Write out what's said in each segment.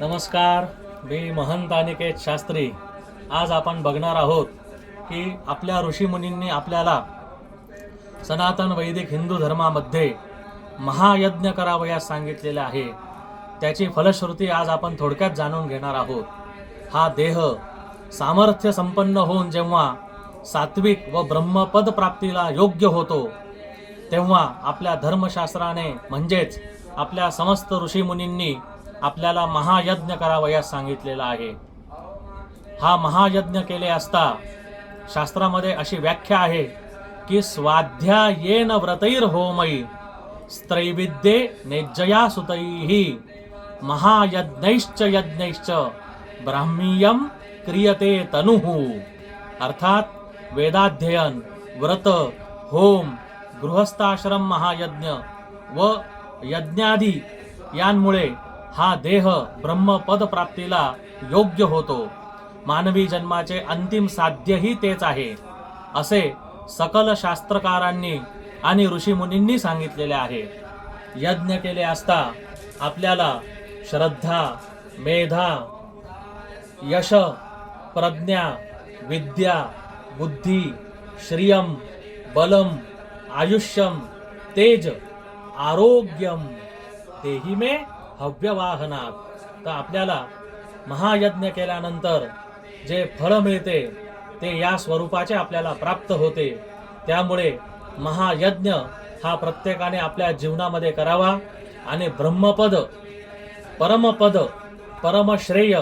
नमस्कार मी महंत अनिकेत शास्त्री. आज आपण बघणार आहोत की आपल्या ऋषीमुनींनी आपल्याला सनातन वैदिक हिंदू धर्मामध्ये महायज्ञ करावयास सांगितलेले आहे. त्याची फलश्रुती आज आपण थोडक्यात जाणून घेणार आहोत. हा देह सामर्थ्य संपन्न होऊन जेव्हा सात्विक व ब्रह्मपद प्राप्तीला योग्य होतो तेव्हा आपल्या धर्मशास्त्राने म्हणजेच आपल्या समस्त ऋषीमुनींनी आपल्याला महायज्ञ करावयास सांगितलेला आहे. हा महायज्ञ केले असता शास्त्रामध्ये अशी व्याख्या आहे की स्वाध्यायेन व्रतैर होमयी स्त्रैविद्ये नेज्जया सुतैः महायज्ञैश्च यज्ञैश्च ब्राह्मीयम क्रियते तनुः। अर्थात वेदाध्ययन व्रत होम गृहस्थाश्रम महायज्ञ व यज्ञादी यांमुळे हा देह ब्रह्मपद प्राप्तीला योग्य होतो. मानवी जन्माचे अंतिम साध्यही तेच आहे असे सकल शास्त्रकारांनी आणि ऋषीमुनींनी सांगितलेले आहे. यज्ञ केले असता आपल्याला श्रद्धा मेधा यश प्रज्ञा विद्या बुद्धी श्रियम बलम आयुष्यम तेज आरोग्यम तेही मे हव्यवाहनात तर आपल्याला महायज्ञ केल्यानंतर जे फळ मिळते ते या स्वरूपाचे आपल्याला प्राप्त होते. त्यामुळे महायज्ञ हा प्रत्येकाने आपल्या जीवनामध्ये करावा आणि ब्रह्मपद परमपद परमश्रेय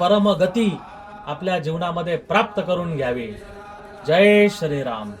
परमगती आपल्या जीवनामध्ये प्राप्त करून घ्यावी. जय श्रीराम.